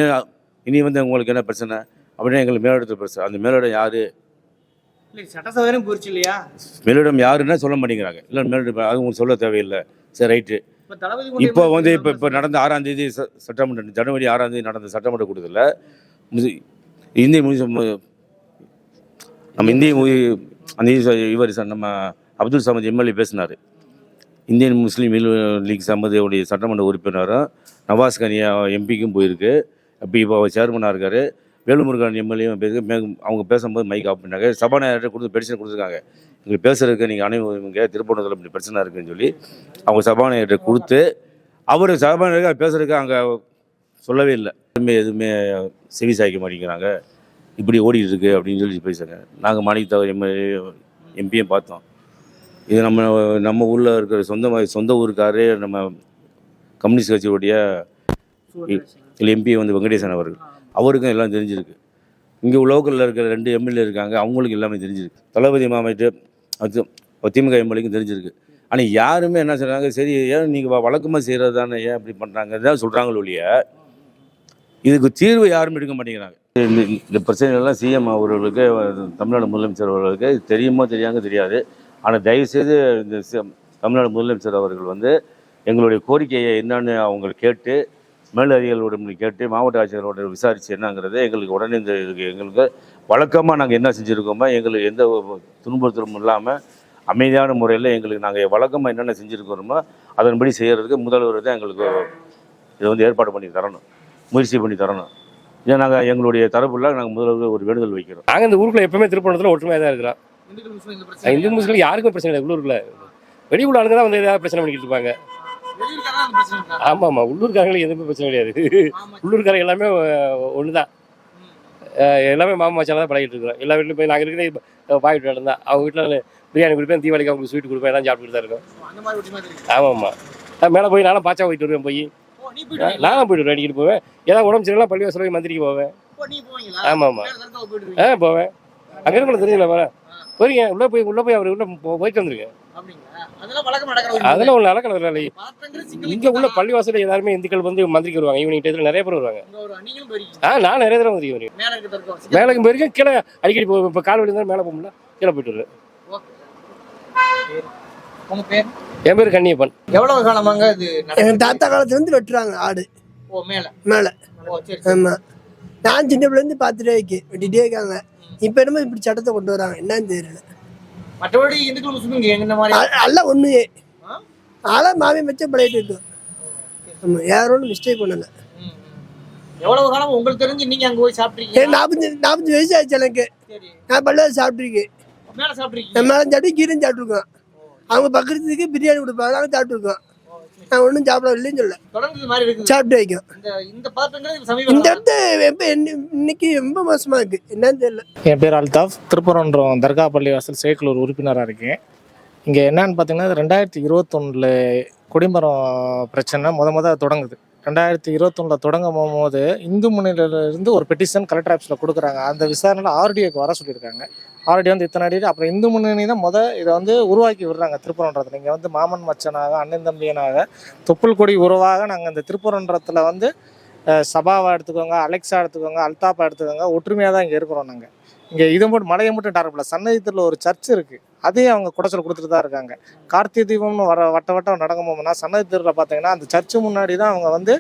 இனி வந்து உங்களுக்கு என்ன பிரச்சனை அப்படின்னா எங்களுக்கு மேலிடத்தில் பிரச்சனை அந்த மேலிடம் யார் சட்டசபையும் போயிடுச்சு இல்லையா மேலிடம் யாருன்னா சொல்ல மாட்டேங்கிறாங்க இல்லை மேலிடம் அது உங்களுக்கு சொல்ல தேவையில்லை சரி ரைட்டு இப்போ வந்து இப்போ இப்போ நடந்த ஆறாம் தேதி சட்டமன்ற ஜனவரி ஆறாம் தேதி நடந்த சட்டமன்ற கூட்டத்தில் இந்திய முஸ்லிம் நம்ம இந்திய மு- அந்த இவர் சார் நம்ம அப்துல் சமத் எம்எல்ஏ பேசினார். இந்தியன் முஸ்லீம் லீக் சம்மதியுடைய சட்டமன்ற உறுப்பினரும் நவாஸ் கனியா எம்பிக்கும் போயிருக்கு. அப்படி இப்போ அவர் சேர்மனாக இருக்கார். வேலுமுருகன் எம்எல்ஏ பேச அவங்க பேசும்போது மைக் ஆஃப் பண்ணாங்க. சபாநாயகர்கிட்ட கொடுத்து பெடிஷன் கொடுத்துருக்காங்க. எங்களுக்கு பேசுறதுக்கு நீங்கள் அனைவருங்க திருப்பணத்தில் இப்படி பிரச்சனை இருக்குன்னு சொல்லி அவங்க சபாநாயகர்கிட்ட கொடுத்து அவர் சபாநாயகர் பேசுறதுக்கு அங்கே சொல்லவே இல்லை. எதுவுமே எதுவுமே செவி சாய்க்க மாட்டேங்கிறாங்க. இப்படி ஓடிட்டு இருக்கு அப்படின்னு சொல்லி பேசுகிறாங்க நாங்கள் மாணிக்க தவிர எம்எல்ஏ எம்பியும் பார்த்தோம். இது நம்ம நம்ம ஊரில் இருக்கிற சொந்த சொந்த ஊருக்காரே நம்ம கம்யூனிஸ்ட் கட்சியுடைய எம்பி வந்து வெங்கடேசன் அவர்கள். அவருக்கும் எல்லாம் தெரிஞ்சிருக்கு. இங்கே லோக்கலில் இருக்கிற ரெண்டு எம்எல்ஏ இருக்காங்க அவங்களுக்கு எல்லாமே தெரிஞ்சிருக்கு. தளபதி மாமட்டு அது திமுக எம்எல்ஏக்கும் தெரிஞ்சிருக்கு. ஆனால் யாருமே என்ன சொல்கிறாங்க சரி ஏன் நீங்கள் வழக்கமாக செய்கிறது தானே ஏன் இப்படி பண்ணுறாங்க தான் சொல்கிறாங்களோ ஒழிய இதுக்கு தீர்வு யாரும் எடுக்க மாட்டேங்கிறாங்க. இந்த இந்த பிரச்சனைகள்லாம் சிஎம் அவர்களுக்கு தமிழ்நாடு முதலமைச்சர் அவர்களுக்கு தெரியுமோ தெரியாங்க தெரியாது. ஆனால் தயவுசெய்து இந்த தமிழ்நாடு முதலமைச்சர் அவர்கள் வந்து எங்களுடைய கோரிக்கையை என்னன்னு அவங்க கேட்டு மேலதிகாரிகளுடன் கேட்டு மாவட்ட ஆட்சியரோட விசாரித்து என்னங்கிறத எங்களுக்கு உடனே இந்த இதுக்கு எங்களுக்கு வழக்கமாக நாங்கள் என்ன செஞ்சுருக்கோமோ எங்களுக்கு எந்த ஒரு துன்புறுத்தலும் இல்லாமல் அமைதியான முறையில் எங்களுக்கு நாங்கள் வழக்கமாக என்னென்ன செஞ்சுருக்கிறோமோ அதன்படி செய்கிறதுக்கு முதல்வர் தான் எங்களுக்கு இதை வந்து ஏற்பாடு பண்ணி தரணும் முயற்சி பண்ணி தரணும். இதை நாங்கள் எங்களுடைய தரப்புல நாங்கள் முதல்வர் ஒரு வேண்டுதல் வைக்கிறோம். நாங்கள் இந்த ஊருக்குள்ள எப்பவுமே திருப்பணத்தில் ஒற்றுமையாக தான் இருக்கிறோம். இந்த முஸ்லீம் யாருக்கும் பிரச்சனை இல்லை உள்ளூரில். வெளியூர் ஆளுங்க தான் வந்து ஏதாவது பிரச்சனை பண்ணிக்கிட்டு இருப்பாங்க? ஆமாம் ஆமாம் உள்ளூர்காரங்களுக்கு எதுவுமே பிரச்சனை கிடையாது. ஆமா. உள்ளூர்காரங்க எல்லாமே ஒன்று தான் எல்லாமே மாமா மச்சான் தான் பழகிட்டு இருக்கிறோம். எல்லா வீட்லையும் போய் நாங்கள் இருக்கிற பாய் வீட்டில் இருந்தால் அவங்க வீட்டில் பிரியாணி கொடுப்பேன் தீபாவளிக்கு அவங்களுக்கு ஸ்வீட் கொடுப்பேன் எல்லாம் சாப்பிட்டுட்டு தான் இருக்கோம். ஆமாம் ஆமாம் நான் மேலே போய் நானும் பாச்சா போயிட்டு வருவேன் போய். நானும் போயிட்டு வருவேன் அடிக்கிட்டு போவேன். ஏதாவது உடம்பு சரியில்லாம் பள்ளி போய் மந்திரிக்கு போவேன். ஆமாம் ஆமாம் ஆ போவேன். அங்கே இருக்கணும் தெரியல வர போறீங்க உள்ளே போய் உள்ளே போய் அவர் உள்ளே போ- போயிட்டு வந்துருங்க. அப்படிங்களா? அதெல்லாம் ஒன்று நடக்கிறது இல்லை இங்கே உள்ள பள்ளிவாசல் எல்லாருமே இந்துக்கள் வந்து மந்திரிக்கு வருவாங்க. ஈவினிங் டயத்தில் நிறைய பேர் வருவாங்க. ஆ நான் நிறைய தடவை மந்திரிக்கு வருவேன். மேல போயிருக்கேன் கீழே அடிக்கடி போ இப்போ கால் வலி இருந்தாலும் மேலே போக முடியல கீழே போயிட்டு வருவேன். என் பேர் கண்ணியப்பன் எவ்வளவு காலமாங்க இது எங்கள்? தாத்தா காலத்துலேருந்து வெட்டுறாங்க ஆடு. ஓ மேல. மேலே. ஆமாம் நான் சின்ன பிள்ளைலேருந்து பார்த்துட்டே இருக்கேன். வெட்டிகிட்டே இருக்காங்க. இப்போ என்னமோ இப்படி சட்டத்தை கொண்டு வராங்க. என்னன்னு தெரியல. மற்றபடி இந்துக்கள் முஸ்லீம் மாதிரி? ஒன்று மாமி வச்சே பழகிட்டு இருக்கோம் ஆமாம் யாரும் மிஸ்டேக் பண்ணலை. எவ்வளவு காலம் உங்களுக்கு தெரிஞ்சு நீங்க அங்க போய் சாப்பிட்றீங்க ஏன் நாற்பத்தஞ்சு நாற்பத்தஞ்சு வயசு ஆச்சு எனக்கு. நான் பல்லாவது சாப்பிட்ருக்கேன் மேல மேலே சாப்பிட்டு கீரையும் சாப்பிட்ருக்கோம் அவங்க பக்கத்துக்கு பிரியாணி கொடுப்பாங்க நாங்கள் சாப்பிட்ருக்கோம் நான் ஒன்றும் சாப்பிட இல்லைன்னு சொல்ல சாப்பிட்டு வைக்கும் இந்த இடத்த இன்னைக்கு ரொம்ப மோசமாக இருக்குது என்னன்னு தெரியல. என் பேர் அல்தாஃப். திருப்பரன்றம் தர்கா பள்ளிவாசல் செயற்குழு உறுப்பினராக இருக்கேன். இங்கே என்னன்னு பார்த்தீங்கன்னா ரெண்டாயிரத்தி இருபத்தொன்னில் குடிமரம் பிரச்சனை முத முத தொடங்குது. ரெண்டாயிரத்தி இருபத்தொன்னில் தொடங்கும் போது இந்து முன்னணியிலிருந்து ஒரு பெட்டிஷன் கலெக்டர் ஆஃபீஸில் கொடுக்குறாங்க. அந்த விசாரணையில் ஆர்டிஓக்கு வர சொல்லியிருக்காங்க. ஆர்டி வந்து இத்தனை அடி அப்புறம் இந்து முன்னணி தான் முத இதை வந்து உருவாக்கி விடுறாங்க திருப்பரன்றத்தில். இங்கே வந்து மாமன் மச்சனாக அண்ணன் தம்பியனாக தொப்புள் கொடி உறவாக நாங்கள் இந்த திருப்பரன்றத்தில் வந்து சபாவை எடுத்துக்கோங்க அலெக்ஸா எடுத்துக்கோங்க அல்தாப்பா எடுத்துக்கோங்க ஒற்றுமையாக தான் இங்கே இருக்கிறோம் நாங்கள் இங்கே இது மட்டும் மலையை மட்டும் டாரப்பில்ல சன்னதித்தில் ஒரு சர்ச் இருக்குது அதையும் அவங்க குடைச்சல் கொடுத்துட்டு தான் இருக்காங்க. கார்த்திகை தீபம்னு வர வட்ட வட்டம் நடக்கும் சன்னதி தெருவில் பார்த்தீங்கன்னா அந்த சர்ச்சு முன்னாடி தான் அவங்க வந்து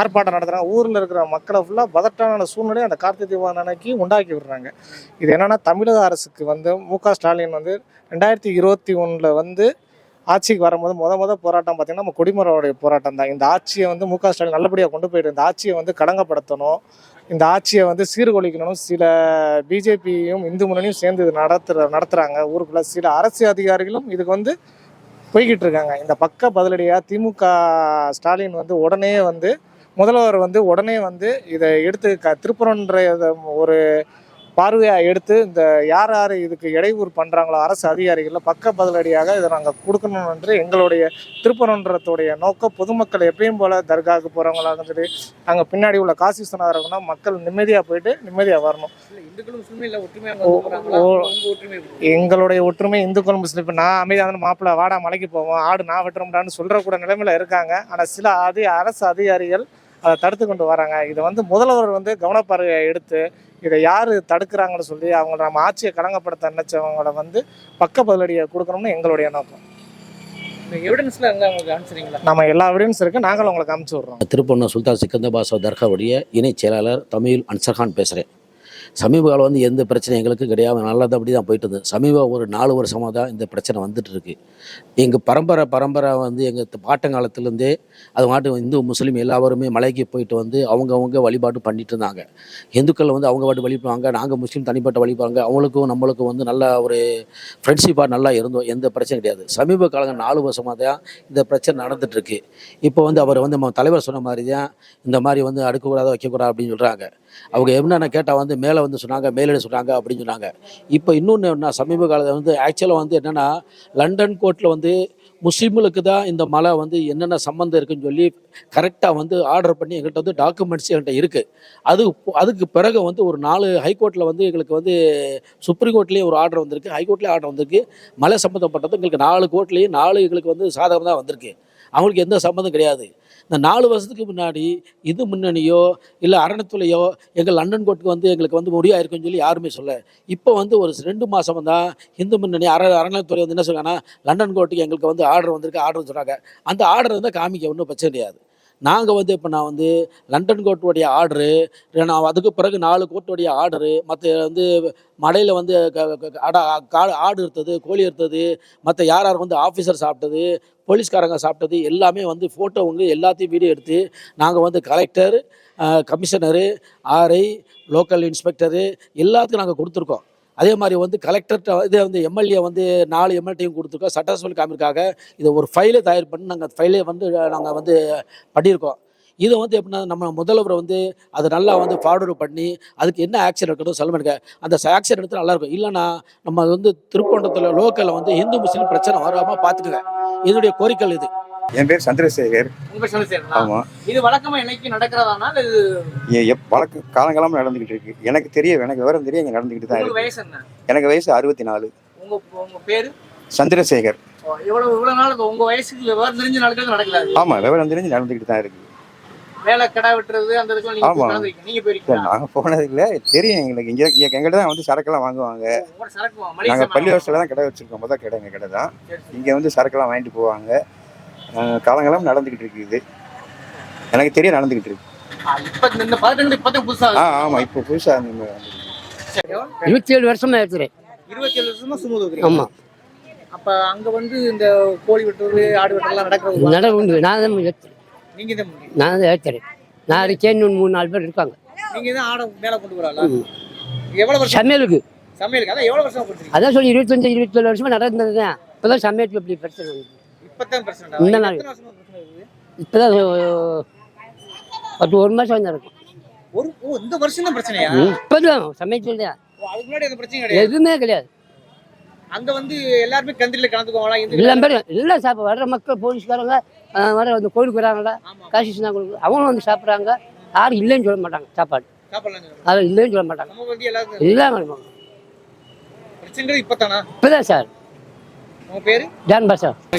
ஆர்ப்பாட்டம் நடத்துகிறாங்க ஊரில் இருக்கிற மக்களை ஃபுல்லாக பதட்டமான சூழ்நிலையை அந்த கார்த்திகை தீபம் அன்னைக்கு உண்டாக்கி விடுறாங்க. இது என்னென்னா தமிழக அரசுக்கு வந்து மு க ஸ்டாலின் வந்து ரெண்டாயிரத்தி இருபத்தி ஒன்றில் வந்து ஆட்சிக்கு வரும்போது முத முத போராட்டம் பார்த்தீங்கன்னா நம்ம குடிமரோடைய போராட்டம் தான். இந்த ஆட்சியை வந்து மு க ஸ்டாலின் நல்லபடியாக கொண்டு போயிட்டு இந்த ஆட்சியை வந்து கடங்கப்படுத்தணும். இந்த ஆட்சியை வந்து சீர்குலைக்கணும் சில பிஜேபியும் இந்து முன்னணியும் சேர்ந்து இது நடத்துற நடத்துகிறாங்க ஊருக்குள்ள சில அரசு அதிகாரிகளும் இதுக்கு வந்து போய்கிட்டு இருக்காங்க. இந்த பக்க பதிலடியாக திமுக ஸ்டாலின் வந்து உடனே வந்து முதல்வர் வந்து உடனே வந்து இதை எடுத்து க திருப்புறன்ற ஒரு பார்வையாக எடுத்து இந்த யார் யார் இதுக்கு இடையூறு பண்ணுறாங்களோ அரசு அதிகாரிகளில் பக்க பதிலடியாக இதை நாங்கள் கொடுக்கணும் என்று எங்களுடைய திருப்பரன்றத்துடைய நோக்கம் பொதுமக்கள் எப்பயும் போல் தர்காவுக்கு போகிறவங்களாக சரி அங்கே பின்னாடி உள்ள காசி இருக்கணும் மக்கள் நிம்மதியாக போயிட்டு நிம்மதியாக வரணும்? எங்களுடைய ஒற்றுமை இந்துக்கள் முஸ்லீம். இப்போ நான் அமைதியாக மாப்பிள்ளை வாடா மலைக்கு போவோம் ஆடு நான் வெட்டுறோம்டான்னு சொல்கிற கூட நிலைமையில இருக்காங்க. ஆனால் சில அதி அரசு அதிகாரிகள் அதை தடுத்து கொண்டு வராங்க. இதை வந்து முதல்வர் வந்து கவனப்பார்வையை எடுத்து இதை யார் தடுக்கிறாங்கன்னு சொல்லி அவங்கள நம்ம ஆட்சியை களங்கப்படுத்த நினைச்சவங்கள வந்து பக்க பதிலடியை கொடுக்கணும்னு எங்களுடைய நோக்கம். இந்த எவிடன்ஸ்ல அங்க உங்களுக்கு அனுப்பிச்சிருங்களா நம்ம எல்லா எவிடன்ஸ் இருக்கு. நாங்களும் உங்களுக்கு அனுப்பிச்சு விட்றோம். திருப்பண்ணம் சுல்தான் சிக்கந்தர் பாஷா தர்காவுடைய இணைச் செயலாளர் தமிழ் அன்சர்கான் பேசுகிறேன் சமீப காலம் வந்து எந்த பிரச்சனையும் எங்களுக்கு கிடையாது நல்லபடி தான் போயிட்டு இருந்தது சமீப ஒரு நாலு வருஷமாக தான் இந்த பிரச்சனை வந்துட்டு இருக்கு எங்கள் பரம்பரை பரம்பரை வந்து எங்கள் பாட்டங்காலத்துலேருந்தே அது மாட்டு இந்து முஸ்லீம் எல்லாருமே மலைக்கு போயிட்டு வந்து அவங்கவுங்க வழிபாடு பண்ணிட்டு இருந்தாங்க. இந்துக்கள் வந்து அவங்க பாட்டு வழிபாங்க நாங்கள் முஸ்லீம் தனிப்பட்ட வழிபாங்க அவங்களுக்கும் நம்மளுக்கும் வந்து நல்ல ஒரு ஃப்ரெண்ட்ஷிப்பாக நல்லா இருந்தோம். எந்த பிரச்சனையும் கிடையாது. சமீப காலங்கள் நாலு வருஷமாக தான் இந்த பிரச்சனை நடந்துட்டு இருக்கு இப்போ வந்து அவர் வந்து நம்ம தலைவர் சொன்ன மாதிரி தான் இந்த மாதிரி வந்து அடுக்கக்கூடாது வைக்கக்கூடாது அப்படின்னு சொல்கிறாங்க அவங்க என்னென்ன கேட்டால் வந்து மேலே வந்து சொன்னாங்க மேலே சொன்னாங்க அப்படின்னு சொன்னாங்க. இப்போ இன்னொன்று என்ன சமீப காலத்தில் வந்து ஆக்சுவலாக வந்து என்னென்னா லண்டன் கோர்ட்டில் வந்து முஸ்லீம்களுக்கு தான் இந்த மலை வந்து என்னென்ன சம்மந்தம் இருக்குன்னு சொல்லி கரெக்டாக வந்து ஆர்டர் பண்ணி எங்கள்கிட்ட வந்து டாக்குமெண்ட்ஸ் எங்கள்கிட்ட இருக்குது அது அதுக்கு பிறகு வந்து ஒரு நாலு ஹைகோர்ட்டில் வந்து எங்களுக்கு வந்து சுப்ரீம் கோர்ட்லேயும் ஒரு ஆர்டர் வந்திருக்கு. ஹைகோர்ட்லேயும் ஆர்டர் வந்திருக்கு. மலை சம்மந்தப்பட்டது எங்களுக்கு நாலு கோர்ட்லேயும் நாலு எங்களுக்கு வந்து சாதகம் தான் வந்திருக்கு. அவங்களுக்கு எந்த சம்மந்தம் கிடையாது. இந்த நாலு வருஷத்துக்கு முன்னாடி இது முன்னணியோ இல்லை அரணத்துலையோ எங்கள் லண்டன் கோர்ட்டுக்கு வந்து எங்களுக்கு வந்து முடியாயிருக்குன்னு சொல்லி யாருமே சொல்ல. இப்போ வந்து ஒரு ரெண்டு மாதம் தான் இந்து முன்னணி அர அறநிலைத்துறை வந்து என்ன சொல்றாங்கன்னா லண்டன் கோர்ட்டுக்கு எங்களுக்கு வந்து ஆர்டர் வந்திருக்கு ஆர்டர் சொல்கிறாங்க அந்த ஆர்டர் வந்து காமிக்க ஒன்றும் பிரச்சனை கிடையாது. நாங்கள் வந்து இப்போ நான் வந்து லண்டன் கோர்ட்டுடைய ஆர்டரு நான் அதுக்கு பிறகு நாலு கோர்ட்டுடைய ஆர்டரு மற்ற வந்து மடையில் வந்து க- க- காடு ஆடு இருந்தது கோழி இருந்தது மற்ற யார் யார் வந்து ஆஃபீஸர் சாப்பிட்டது போலீஸ்காரங்க சாப்பிட்டது எல்லாமே வந்து ஃபோட்டோவுங்க எல்லாத்தையும் வீடியோ எடுத்து நாங்கள் வந்து collector commissioner RI local inspector எல்லாத்துக்கும் நாங்கள் கொடுத்துருக்கோம். அதே மாதிரி வந்து கலெக்டர்கிட்ட இது வந்து எம்எல்ஏ வந்து நாலு எம்எல்ஏட்டையும் கொடுத்துருக்கோம். சட்டசபை காமிற்காக இதை ஒரு ஃபைலை தயார் பண்ணி நாங்கள் ஃபைலே வந்து நாங்கள் வந்து பண்ணியிருக்கோம். இதை வந்து எப்படின்னா நம்ம முதல்வர் வந்து அதை நல்லா வந்து ஃபார்வர்டு பண்ணி அதுக்கு என்ன ஆக்ஷன் எடுக்கணும் சொல்லுங்க அந்த ஆக்ஷன் எடுத்து நல்லா இருக்கும். இல்லைன்னா நம்ம வந்து திருப்பண்டத்தில் லோக்கலில் வந்து இந்து முஸ்லீம் பிரச்சனை வராமல் பார்த்துக்குங்க. என்னுடைய கோரிக்கை இது. என் பேர் சந்திரசேகர். ஆமாம் இது வழக்கமா என்னைக்கு நடக்கிறதானா இது வழக்கு காலங்காலமாக நடந்துக்கிட்டு இருக்கு. எனக்கு தெரிய எனக்கு விவரம் தெரிய இங்கே நடந்துக்கிட்டு தான் இருக்கு. எனக்கு வயசு அறுபத்தி நாலு உங்க உங்க பேரு? சந்திரசேகர். இவ்வளவு இவ்வளவு நாள் உங்க வயசுக்கு விவரம் தெரிஞ்ச நடக்கிறது நடக்கல. ஆமாம் விவரம் தெரிஞ்சு நடந்துக்கிட்டு தான் இருக்கு. வேலை கடை வெட்டுறது அந்த இதுக்கு நீங்க ஆமா. நீங்க போனது இல்லை. தெரியும் எங்களுக்கு. இங்கே இங்கே எங்கிட்ட தான் வந்து சரக்கெல்லாம் வாங்குவாங்க. சாமான். பள்ளி வருஷத்தில் தான் கடை வச்சுருக்கோம். மொதல் கடை எங்கள் கடை தான். இங்கே வந்து சரக்கெல்லாம் வாங்கிட்டு போவாங்க. காலங்காலம் நடந்துக்கிட்டு இருக்குது. எனக்கு தெரிய நடந்துக்கிட்டு இருக்கு. ஆ, இப்ப இந்த- இந்த பதட்டங்கள் இப்பதான் புதுசா ஆ ஆமாம் இப்போ புதுசாக அந்த இருபத்தி ஏழு வருஷமா இருக்கிறேன் இருபத்தி ஏழு வருஷமா சுமூக ஆமா. அப்ப அங்க வந்து இந்த கோழி வெட்டுறது ஆடு வெட்டுறதுலாம் நடக்கிறது நட உண்டு நான் தான் ஏத்துறேன் நீங்க தான். நான் தான் ஏத்துறேன் நான் இருக்கேன் இன்னும் மூணு நாலு பேர் இருக்காங்க. நீங்க தான் ஆடை மேல கொண்டு வரல எவ்வளவு வருஷம்? சமையலுக்கு. சமையலுக்கு. அதான் எவ்வளவு வருஷம் கொடுத்துருக்கீங்க? அதான் சொல்லி இருபத்தஞ்சு இருபத்தேழு வருஷமா நடந்தது தான் இப்போதான் சமையலுக்கு இப்படி பிரச்சனை வந்து. இப்பதான் பிரச்சனை இந்த நாள். இருக்குது இப்போதான் பத்து ஒரு மாதம் வந்து இருக்கும் ஒரு இந்த வருஷம் தான் பிரச்சனையா? சமையல் தான் ஓ, அதுக்கு முன்னாடி அந்த பிரச்சனை கிடையாது. எதுவுமே கிடையாது. அங்க வந்து எல்லாருமே கந்திரில கலந்துக்குவாங்களா? எல்லாம் பேரும் எல்லாம் சாப்பிட வர்ற மக்கள் போலீஸ்காரங்க வர அந்த கோயிலுக்கு வராங்களா காசி கொடுக்கு அவங்களும் வந்து சாப்பிட்றாங்க. யாரும் இல்லைன்னு சொல்ல மாட்டாங்க. சாப்பாடு. அதை இல்லைன்னு சொல்ல மாட்டாங்க. எல்லாம் இப்பதானா? சார்.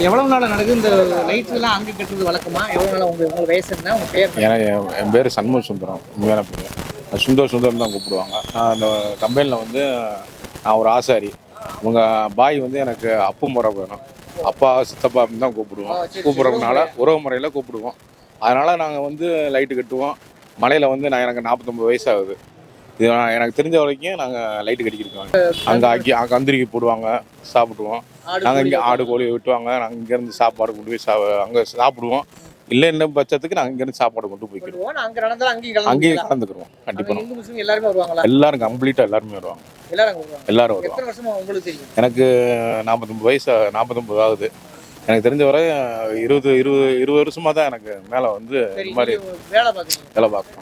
எவ்வளவு நாள் நடக்குது இந்த லைட்ஸ் எல்லாம் அங்க கட்டுறது வழக்கமா? எவ்வளவு நாள் உங்க உங்க வயசு என்ன? உங்க பேர்? என்ன? எனக்கு என் பேர் சண்முக சுந்தரம். உண்மையான பேர். சுந்தர் சுந்தரம் தான் கூப்பிடுவாங்க. நான் அந்த கம்பெனியில் வந்து நான் ஒரு ஆசாரி. உங்க பாய் வந்து எனக்கு அப்பு முறை வேணும். அப்பா சித்தப்பா அப்படின்னு தான் கூப்பிடுவோம். கூப்பிடுறதுனால உறவு முறையில் கூப்பிடுவோம். அதனால் நாங்கள் வந்து லைட்டு கட்டுவோம். மலையில் வந்து நான் எனக்கு நாற்பத்தொம்பது வயசு ஆகுது இது நான் எனக்கு தெரிஞ்ச வரைக்கும் நாங்கள் லைட்டு கட்டிக்கிருக்கோம் அங்கே அக்கி அங்கே கந்திரிக்கு போடுவாங்க சாப்பிடுவோம் நாங்கள் இங்கே ஆடு கோழி வெட்டுவாங்க. நாங்கள் இங்கேருந்து சாப்பாடு கொண்டு போய் சா அங்கே சாப்பிடுவோம். இல்லைன்ன பட்சத்துக்கு நாங்கள் இங்கேருந்து சாப்பாடு கொண்டு போய்க்கிறோம் அங்க நடந்தாலும் அங்கேயும் கலந்து கலந்துக்கிறோம் கண்டிப்பாக இந்து முஸ்லீம் எல்லாருமே வருவாங்களா? எல்லாரும் கம்ப்ளீட்டாக எல்லாருமே வருவாங்க. எல்லாரும் எல்லாரும் வருவாங்க. எனக்கு நாற்பத்தொம்பது வயசு நாற்பத்தொம்பது ஆகுது. எனக்கு தெரிஞ்ச வரை இருபது இருபது இருபது வருஷமாக தான் எனக்கு மேலே வந்து இந்த மாதிரி வேலை பாக்குறீங்க வேலை பார்க்கணும்.